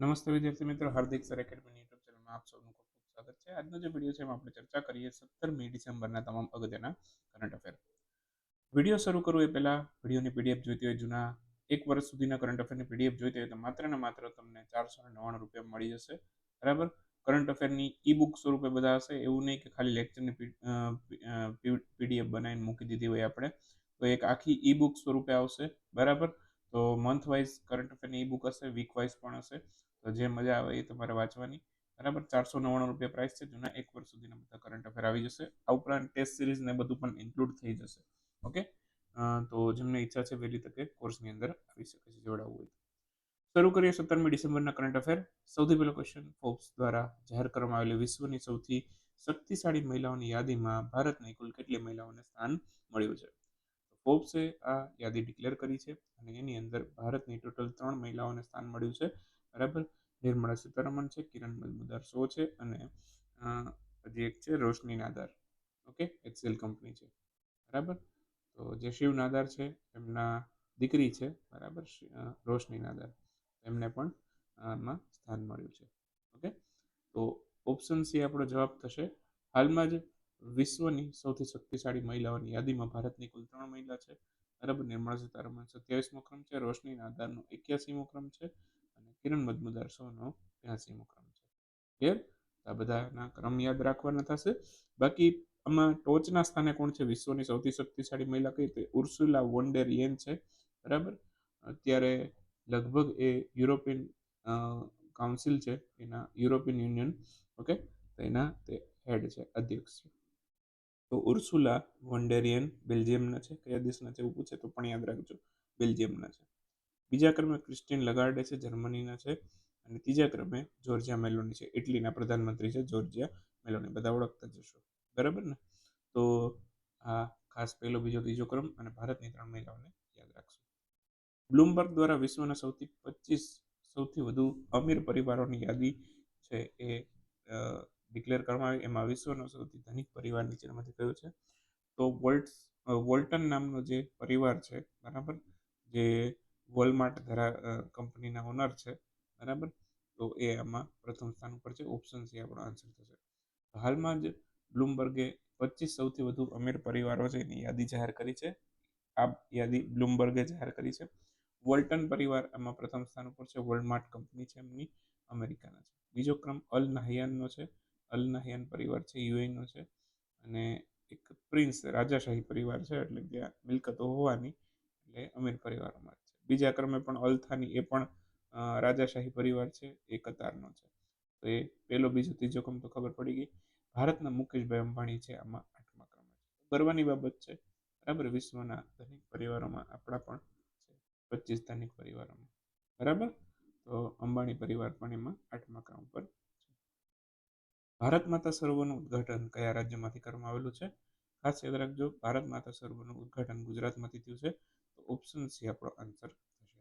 નમસ્તે વિદ્યાર્થી મિત્રો, હાર્દિક સર એકેડમી યુટ્યુબ ચેનલમાં આપ સૌનું ખૂબ ખૂબ સ્વાગત છે. આજનો જે વીડિયો છે એમાં આપણે ચર્ચા કરીએ સત્તરમી ડિસેમ્બરના તમામ અગત્યના કરંટ અફેર વીડિયો શરૂ કરવું એ પહેલા વિડીયોની પીડીએફ જોઈતી હોય, જૂના એક વર્ષ સુધીના કરંટ અફેરની પીડીએફ જોઈતી હોય તો માત્ર ને માત્ર તમને ચારસો નવ્વાણું રૂપિયા મળી જશે. બરાબર? કરંટ અફેરની ઈ બુક સ્વરૂપે બધા હશે. એવું નહીં કે ખાલી લેક્ચરની પીડીએફ બનાવીને મૂકી દીધી હોય આપણે. તો એક આખી ઈ બુક સ્વરૂપે આવશે. બરાબર? તો મંથ વાઇઝ કરંટ અફેરની ઈ બુક હશે વીક વાઇઝ પણ હશે. તો જે મજા આવે એ તમારે વાંચવાની. બરાબર? ચારસો નવ્વાણું રૂપિયા પ્રાઇસ છે. જૂના એક વર્ષ સુધીના બધા કરંટ અફેર આવી જશે. આ ઉપરાંત ટેસ્ટ સિરીઝ ને બધું પણ ઇન્ક્લુડ થઈ જશે. ઓકે તો જેમને ઈચ્છા છે વહેલી તકે કોર્સની અંદર આવી શકે છે, જોડાવવું હોય શરૂ કરીએ સત્તરમી ડિસેમ્બરના કરંટ અફેર સૌથી પહેલો ક્વેશ્ચન ફોર્બ્સ દ્વારા જાહેર કરવામાં આવેલી વિશ્વની સૌથી શક્તિશાળી મહિલાઓની યાદીમાં ભારતની કુલ કેટલી મહિલાઓને સ્થાન મળ્યું છે? ફોર્બ્સે આ યાદી ડિક્લેર કરી છે અને એની અંદર ભારતની ટોટલ ત્રણ મહિલાઓને સ્થાન મળ્યું છે. બરાબર? નિર્મળા સીતારમણ છે, કિરણ મજમુદાર શો છે અને હજી એક છે Roshni Nadar. Okay? Excel company છે. બરાબર? તો જે શિવ નાદાર છે, એમના દીકરી છે, બરાબર? રોશની નાદાર. એમને પણ આમાં સ્થાન મળ્યું છે. ઓકે? તો ઓપ્શન સી આપણો જવાબ થશે. હાલમાં જ વિશ્વની સૌથી શક્તિશાળી મહિલાઓની યાદીમાં ભારતની કુલ ત્રણ મહિલા છે. બરાબર? નિર્મળા સીતારમણ સત્યાવીસમો ક્રમ છે, રોશની નાદારનો એક્યાસીમો ક્રમ છે અને કિરણ મજમુદાર સોનો બ્યાસીમો ક્રમ છે. ક્લિયર આ બધાના ક્રમ યાદ રાખવાના થશે. બાકી આમાં ટોચના સ્થાને કોણ છે? વિશ્વની સૌથી શક્તિશાળી મહિલા કઈ તે ઉર્સુલા વોન્ડેર યેન છે. બરાબર? અત્યારે લગભગ એ યુરોપિયન કાઉન્સિલ છે, એના યુરોપિયન યુનિયન. ઓકે? તો એના તે હેડ છે, અધ્યક્ષ છે. તો ઉર્સુલા વોન્ડેરિયન બેલ્જિયમના છે, કયા દેશના છે એવું પૂછે તો પણ યાદ રાખજો, બેલ્જિયમના છે. બીજા ક્રમે ક્રિસ્ટિન લગાર્ડે છે, જર્મનીના છે અને ત્રીજા ક્રમે જોર્જિયા મેલોની છે. ઇટલીના પ્રધાનમંત્રી છે જોર્જિયા મેલોની. બધા ઓળખતા જશો બરાબર ને? તો આ ખાસ પહેલો, બીજો, ત્રીજો ક્રમ અને ભારતની ત્રણ મહિલાઓને યાદ રાખશો. બ્લુમબર્ગ દ્વારા વિશ્વના સૌથી પચીસ સૌથી વધુ અમીર પરિવારોની યાદી છે એ ડિક્લેર કરવામાં આવી એમાં વિશ્વનો સૌથી ધનિક પરિવાર નીચેનામાંથી કયો છે? તો વોલ્ટ વોલ્ટન નામનો જે પરિવાર છે, બરાબર? જે વોલમાર્ટ ધરા કંપનીના ઓનર છે, બરાબર? તો એ આમાં પ્રથમ સ્થાન ઉપર છે. ઓપ્શન સી આપણો આન્સર થશે. હાલમાં જ બ્લુમબર્ગે પચીસ સૌથી વધુ અમીર પરિવારો છે એની યાદી જાહેર કરી છે. આ યાદી બ્લુમબર્ગે જાહેર કરી છે. વોલ્ટન પરિવાર આમાં પ્રથમ સ્થાન ઉપર છે. વોલમાર્ટ કંપની છે એમની, અમેરિકાના છે. બીજો ક્રમ અલ નાહિયાનનો છે. અલ નહયાન પરિવાર છે યુએનો છે અને એક પ્રિન્સ રાજાશાહી પરિવાર છે, એટલે ત્યાં મિલકતો હોવાની, એટલે અમીર પરિવારોમાં છે. બીજા ક્રમે પણ અલથાની એ પણ રાજાશાહી પરિવાર છે, એ કતારનો છે. તો એ પહેલો બીજો ત્રીજો ક્રમ તો ખબર પડી ગઈ. ભારતના મુકેશભાઈ અંબાણી છે, આમાં આઠમા ક્રમે છે. ગર્વની બાબત છે, બરાબર? વિશ્વના ધનિક પરિવારોમાં આપણા પણ છે, પચીસ ધનિક પરિવારોમાં. બરાબર? તો અંબાણી પરિવાર પણ એમાં આઠમા ક્રમ પર ભારત માતા સરોવરનું ઉદ્ઘાટન કયા રાજ્યમાંથી કરવામાં આવેલું છે? ખાસ યાદ રાખજો, ભારત માતા સરોવરનું ઉદ્ઘાટન ગુજરાતમાંથી થયું છે ઓપ્શન સી આપણો આન્સર થશે.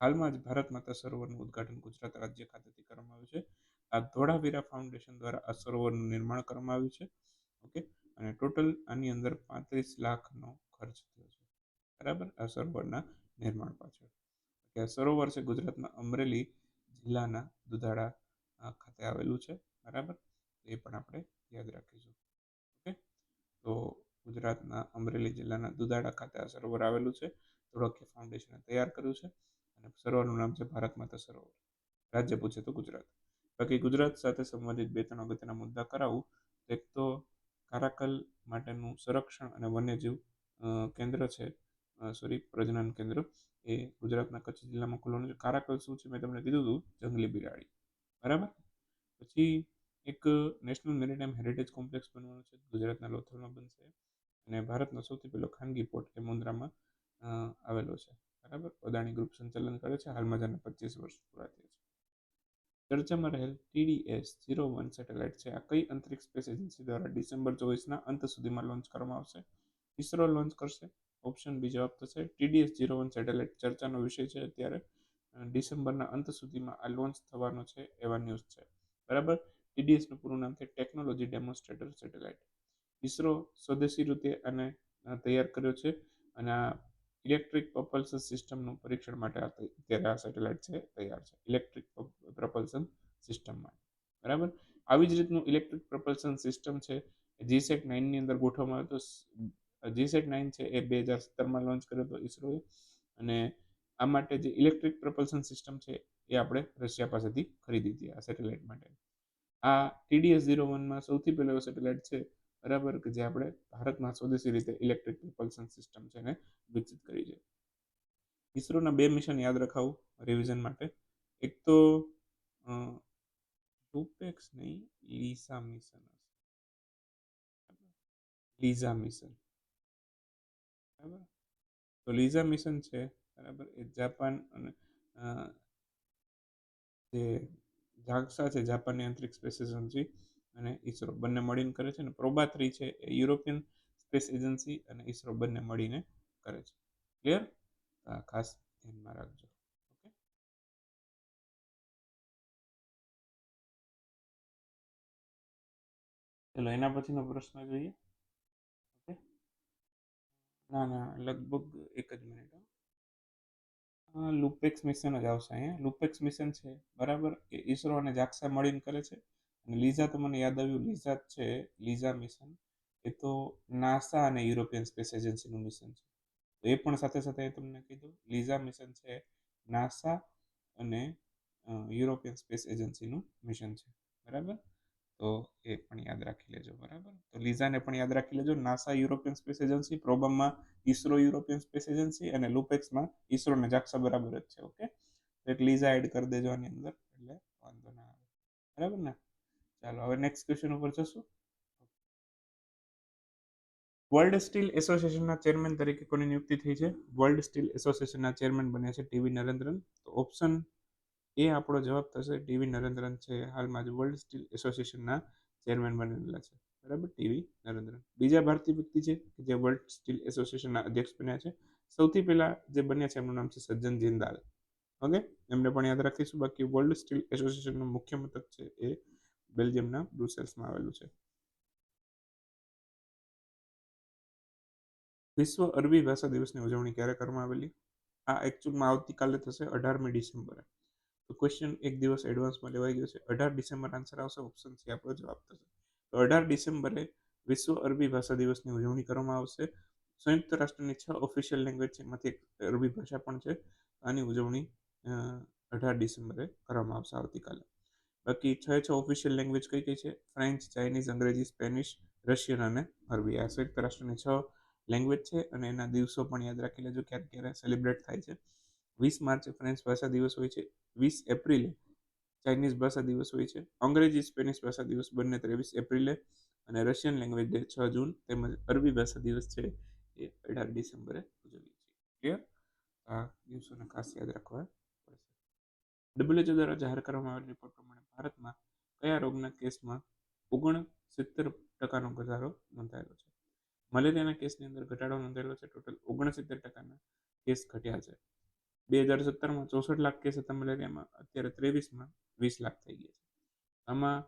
હાલમાં જ ભારત માતા સરોવરનું ઉદ્ઘાટન ગુજરાત રાજ્ય ખાતેથી કરવામાં આવ્યું છે. આ ધોળાવીરા ફાઉન્ડેશન દ્વારા આ સરોવરનું નિર્માણ કરવામાં આવ્યું છે. ઓકે અને ટોટલ આની અંદર પાંત્રીસ લાખનો ખર્ચ થયો છે. બરાબર? આ સરોવરના નિર્માણ પાછળ. કે સરોવર છે ગુજરાતના અમરેલી જિલ્લાના દુધાળા ખાતે આવેલું છે. બરાબર? એ પણ આપણે યાદ રાખીશું. ઓકે? તો ગુજરાતના અમરેલી જિલ્લાના દુધાડા ખાતે આ સરોવર આવેલું છે. ધોળકિયા ફાઉન્ડેશને તૈયાર કર્યું છે અને સરોવરનું નામ છે ભારત માતા સરોવર. રાજ્ય પૂછે તો ગુજરાત. બાકી ગુજરાત સાથે સંબંધિત બે ત્રણ અગત્યના મુદ્દા કરાવું. એક તો કારાકલ માટેનું સંરક્ષણ અને વન્યજીવ કેન્દ્ર છે. સોરી પ્રજનન કેન્દ્ર. એ ગુજરાતના કચ્છ જિલ્લામાં ખુલ્લું છે કારાકલ શું છે? મેં તમને કીધું હતું. જંગલી બિલાડી. બરાબર? પછી એક નેશનલ મેરીટાઈમ હેરિટેજ કોમ્પ્લેક્સ બનવાનું છે, ગુજરાતના લોથલમાં બનશે. અને ભારતનો સૌથી પહેલો ખાનગી પોર્ટ એ મુન્દ્રામાં આવેલો છે. બરાબર? અદાણી ગ્રુપ સંચાલન કરે છે, હાલમાં જેને પચીસ વર્ષ પૂરા થયા છે. ચર્ચામાં રહેલ ટીડીએસ ઝીરો વન સેટેલાઇટ છે. આ કઈ અંતરિક્ષ સ્પેસ એજન્સી દ્વારા ડિસેમ્બર ચોવીસના અંત સુધીમાં લોન્ચ કરવામાં આવશે? ઇસરો લોન્ચ કરશે? ઓપ્શન બી જવાબ થશે. ટીડીએસ ઝીરો વન સેટેલાઇટ ચર્ચાનો વિષય છે અત્યારે. ડિસેમ્બરના અંત સુધીમાં આ લોન્ચ થવાનો છે એવા ન્યૂઝ છે. બરાબર? ટીડીએસનું પૂરું નામ છે ટેકનોલોજી ડેમોન્સ્ટ્રેટર સેટેલાઇટ ઇસરો સ્વદેશી રીતે આને તૈયાર કર્યો છે અને આ ઇલેક્ટ્રિક પ્રપલ્સન સિસ્ટમનું પરીક્ષણ માટે અત્યારે આ સેટેલાઇટ છે, તૈયાર છે. ઇલેક્ટ્રિક પ્રપલ્શન સિસ્ટમમાં બરાબર? આવી જ રીતનું ઇલેક્ટ્રિક પ્રપલ્સન સિસ્ટમ છે જીસેટ નાઇનની અંદર ગોઠવવામાં આવ્યો હતો જીસેટ નાઇન છે એ બે હજાર સત્તરમાં લોન્ચ કર્યો હતો ઇસરોએ અને આ માટે જે ઇલેક્ટ્રિક પ્રપલ્સન સિસ્ટમ છે એ આપણે રશિયા પાસેથી ખરીદી હતી આ સેટેલાઇટ માટે. આ ટીડીએસ ઝીરો વનમાં સૌથી પહેલો સેટેલાઇટ છે, બરાબર, કે જે આપણે ભારતમાં સ્વદેશી રીતે ઇલેક્ટ્રિક પ્રપલ્શન સિસ્ટમ છે એને વિકસિત કરી છે. ઇસરોના બે મિશન યાદ રખાવું રિવિઝન માટે. એક તો ટુપેક્સ નહીં લીસા મિશન લીઝા મિશન બરાબર? તો લીઝા મિશન છે, બરાબર, એ જાપાન અને જે જાગસા છે જાપાનની અંતરિક્ષ સ્પેસ એજન્સી અને ઈસરો બંને મળીને કરે છે અને પ્રોબા થ્રી છે એ યુરોપિયન સ્પેસ એજન્સી અને ઈસરો બંને મળીને કરે છે. ક્લિયર ખાસ ધ્યાનમાં રાખજો. ચલો, એના પછીનો પ્રશ્ન જોઈએ. ઓકે ના ના, લગભગ એક જ મિનિટ લુપેક્સ મિશન જ આવશે અહીંયા. લુપેક્સ મિશન છે, બરાબર? એ ઈસરો અને જાક્સા મળીને કરે છે. અને લીઝા તો મને યાદ આવ્યું, લીઝા છે, લીઝા મિશન. એ તો નાસા અને યુરોપિયન સ્પેસ એજન્સીનું મિશન છે. તો એ પણ સાથે સાથે તમને કીધું લીઝા મિશન છે, નાસા અને યુરોપિયન સ્પેસ એજન્સીનું મિશન છે. બરાબર? તો એ પણ યાદ રાખી લેજો, બરાબર? તો લીઝાને પણ યાદ રાખી લેજો. નાસા યુરોપિયન સ્પેસ એજન્સી, પ્રોબમમાં ઈસરો યુરોપિયન સ્પેસ એજન્સી અને લુપેક્સમાં ઇસરો ને જાક્સા બરાબર જ છે, ઓકે? તો એક લીઝા એડ કરી દેજો આની અંદર, એટલે વાંધો ના આવે. બરાબર ને? ચાલો, હવે નેક્સ્ટ ક્વેશ્ચન ઉપર જશું. વર્લ્ડ સ્ટીલ એસોસિએશનના ચેરમેન તરીકે કોની નિયુક્તિ થઈ છે? વર્લ્ડ સ્ટીલ એસોસિએશનના ચેરમેન બન્યા છે ટીવી નરેન્દ્રન. તો ઓપ્શન એ આપણો જવાબ થશે ટીવી નરેન્દ્રન છે. હાલમાં જ વર્લ્ડ સ્ટીલ એસોસિએશનના ચેરમેન બનેલા છે. બરાબર? T V Narendran. બીજા ભારતીય વ્યક્તિ છે જે વર્લ્ડ સ્ટીલ એસોસિએશનના અધ્યક્ષ બન્યા છે. સૌથી પહેલા જે બન્યા છે એમનું નામ છે સજ્જન જિંદાલ ઓકે? એમને પણ યાદ રાખીશું. બાકી વર્લ્ડ સ્ટીલ એસોસિએશનનું મુખ્ય મથક છે એ બેલ્જિયમના બ્રુસેલ્સમાં આવેલું છે. વિશ્વ અરબી ભાષા દિવસની ઉજવણી ક્યારે કરવામાં આવેલી? આ એકચ્યુઅલમાં આવતીકાલે થશે અઢારમી ડિસેમ્બરે. તો ક્વેશ્ચન એક દિવસ એડવાન્સમાં લેવાઈ ગયો છે. અઢાર ડિસેમ્બર આન્સર આવશે ઓપ્શન સી આપણો જવાબ થશે. તો અઢાર ડિસેમ્બરે વિશ્વ અરબી ભાષા દિવસની ઉજવણી કરવામાં આવશે. સંયુક્ત રાષ્ટ્રની છ ઓફિશિયલ લેંગ્વેજ છે, એમાંથી એક અરબી ભાષા પણ છે. આની ઉજવણી અઢાર ડિસેમ્બરે કરવામાં આવશે આવતીકાલે. બાકી છ છ ઓફિશિયલ લેંગ્વેજ કઈ કઈ છે? ફ્રેન્ચ ચાઇનીઝ અંગ્રેજી સ્પેનિશ રશિયન અને અરબી. આ સંયુક્ત રાષ્ટ્રની છ લેંગ્વેજ છે અને એના દિવસો પણ યાદ રાખી લેજો ક્યારે ક્યારે સેલિબ્રેટ થાય છે. વીસ માર્ચે ફ્રેન્ચ ભાષા દિવસ હોય છે, વીસ એપ્રિલે ચાઇનીઝ ભાષા દિવસ હોય છે, અંગ્રેજી, સ્પેનિશ ભાષા દિવસ બંને ત્રેવીસ એપ્રિલે અને રશિયન લેંગ્વેજ ડે છ જૂન તેમજ અરબી ભાષા દિવસ છે એ અઢાર ડિસેમ્બરે ઉજવીએ છીએ. ક્લિયર આ દિવસોને ખાસ યાદ રાખવા પડશે. ડબ્લ્યુએચઓ દ્વારા જાહેર કરવામાં આવેલ રિપોર્ટ પ્રમાણે ભારતમાં કયા રોગના કેસમાં ઓગણ સિત્તેર ટકાનો ઘટાડો નોંધાયેલો છે? મલેરિયાના કેસની અંદર ઘટાડો નોંધાયેલો છે, ટોટલ ઓગણસિત્તેર ટકાના કેસ ઘટ્યા છે. બે હજાર સત્તરમાં ચોસઠ લાખ કેસ હતા મલેરિયામાં અત્યારે ત્રેવીસમાં વીસ લાખ થઈ ગયા છે. આમાં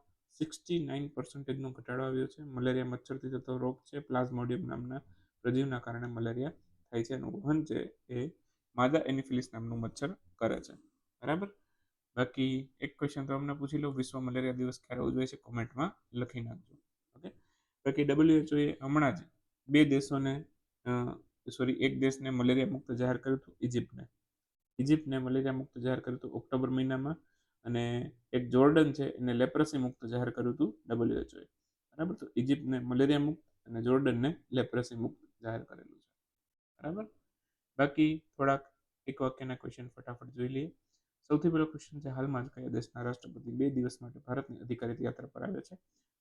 સિક્સટી નાઇન પર્સન્ટેજનો ઘટાડો આવ્યો છે. મલેરિયા મચ્છરથી થતો રોગ છે. પ્લાઝમોડિયમ નામના પ્રજીવના કારણે મલેરિયા થાય છે એનું વહન છે એ માદા એનિફિલિસ નામનું મચ્છર કરે છે. બરાબર? બાકી એક ક્વેશ્ચન તો અમને પૂછી લો. વિશ્વ મલેરિયા દિવસ ક્યારે ઉજવાય છે? કોમેન્ટમાં લખી નાખજો. ઓકે? બાકી ડબલ્યુએચઓએ હમણાં જ બે દેશોને સોરી એક દેશને મલેરિયા મુક્ત જાહેર કર્યું હતું ઇજિપ્તને ઇજિપ્તને મલેરિયા મુક્ત જાહેર કર્યું હતું ઓક્ટોબર મહિનામાં અને એક જોર્ડન છે એને લેપ્રસી મુક્ત જાહેર કર્યું હતું ડબલ્યુએચઓએ. બરાબર? તો ઇજિપ્તને મલેરિયા મુક્ત અને જોર્ડનને લેપ્રસી મુક્ત જાહેર કરેલું છે. બરાબર? બાકી થોડાક એક વાક્યના ક્વેશ્ચન ફટાફટ જોઈ લઈએ. સૌથી પહેલો ક્વેશ્ચન છે, હાલમાં જ કયા દેશના રાષ્ટ્રપતિ બે દિવસ માટે ભારતની અધિકારિત યાત્રા પર આવ્યા છે?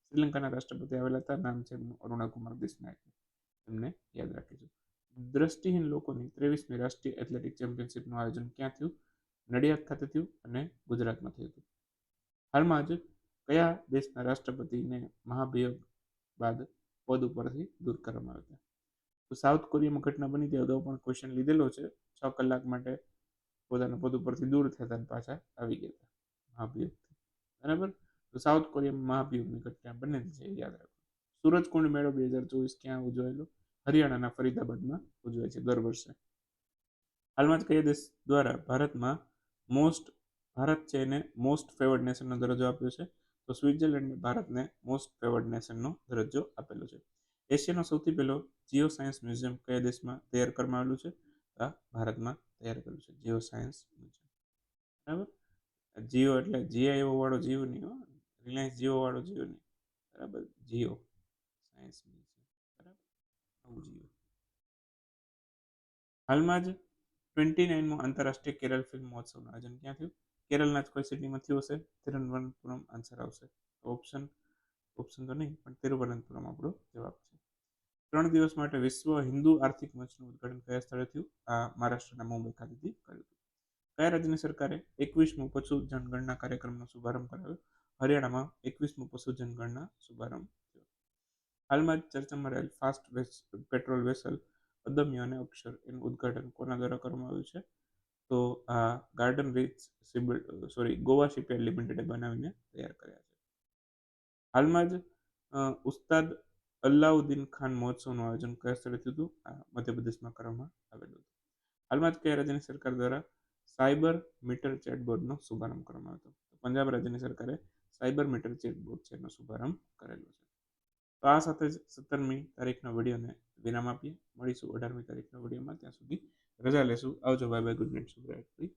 શ્રીલંકાના રાષ્ટ્રપતિ આવેલા હતા, નામ છે એમનું અરુણા કુમાર દેશનાયક. એમને યાદ રાખીશું. દ્રષ્ટિહીન લોકોની ત્રેવીસમી રાષ્ટ્રીય એથ્લેટિક ચેમ્પિયનશિપનું આયોજન ક્યાં થયું? નડિયાદ ખાતે થયું અને ગુજરાતમાં થયું હતું. હાલમાં જ કયા દેશના રાષ્ટ્રપતિને મહાભિયોગ બાદ પદ ઉપરથી દૂર કરવામાં આવ્યા તો સાઉથ કોરિયામાં ઘટના બની તે અગાઉ પણ ક્વેશ્ચન લીધેલો છે. છ કલાક માટે પોતાના પદ ઉપરથી દૂર થયા હતા પાછા આવી ગયા હતા. મહાભિયોગથી બરાબર? તો સાઉથ કોરિયામાં મહાભિયોગની ઘટના બને છે યાદ રાખો. સૂરજકુંડ મેળો બે હજાર ચોવીસ ક્યાં ઉજવાયેલો? હરિયાણાના ફરીદાબાદમાં ઉજવાય છે દર વર્ષે. હાલમાં જ કયા દેશ દ્વારા ભારતમાં મોસ્ટ ભારત છે એને મોસ્ટ ફેવર્ડ નેશનનો દરજ્જો આપ્યો છે. તો સ્વિટ્ઝરલેન્ડે ભારતને મોસ્ટ ફેવર્ડ નેશનનો દરજ્જો આપેલો છે. એશિયાનો સૌથી પહેલો જીઓ સાયન્સ મ્યુઝિયમ કયા દેશમાં તૈયાર કરવામાં આવેલું છે? આ ભારતમાં તૈયાર કરેલું છે જીઓ સાયન્સ મ્યુઝિયમ બરાબર જીઓ એટલે જીઆઈઓ વાળો જીઓ નહીં રિલાયન્સ જીઓ વાળો જીઓ નહીં બરાબર? જીઓ સાયન્સ આવું જોઈએ હાલમાં જ ટ્વેન્ટી નાઇનમો આંતરરાષ્ટ્રીય કેરળ ફિલ્મ મહોત્સવનું આયોજન ક્યાં થયું? કેરળના જ કોઈ સિટીમાં થયું હશે? તિરુવનંતપુરમ આન્સર આવશે. ઓપ્શન ઓપ્શન તો નહીં, પણ તિરુવનંતપુરમ આપણો જવાબ છે. ત્રણ દિવસ માટે વિશ્વ હિન્દુ આર્થિક મંચનું ઉદ્ઘાટન કયા સ્થળે થયું? આ મહારાષ્ટ્રના મુંબઈ ખાતેથી કર્યું હતું. કયા રાજ્યની સરકારે એકવીસમો પશુ જનગણના કાર્યક્રમનો શુભારંભ કરાવ્યો? હરિયાણામાં એકવીસમો પશુ જનગણના શુભારંભ હાલમાં જ ચર્ચામાં રહેલ ફાસ્ટ પેટ્રોલ વેસલ અદમ્ય અને અક્ષર એનું ઉદ્ઘાટન કોના દ્વારા કરવામાં આવ્યું છે? તો આ Garden Reach sorry Goa Shipyard લિમિટેડે બનાવીને તૈયાર કર્યા છે. હાલમાં જ ઉસ્તાદ અલ્લાઉદ્દીન ખાન મહોત્સવનું આયોજન કયા સ્થળે થયું હતું? આ મધ્યપ્રદેશમાં કરવામાં આવેલું હતું. હાલમાં જ કયા રાજ્યની સરકાર દ્વારા સાયબર મીટર ચેટબોર્ડનો શુભારંભ કરવામાં આવ્યો હતો? પંજાબ રાજ્યની સરકારે સાયબર મીટર ચેટબોર્ડ છે એનો શુભારંભ કરેલો છે. તો આ સાથે જ સત્તરમી તારીખના વિડીયોને વિરામ આપીએ. મળીશું અઢારમી તારીખના વિડીયોમાં. ત્યાં સુધી રજા લેશું. આવજો. Bye bye. Good night. શુભરાત્રી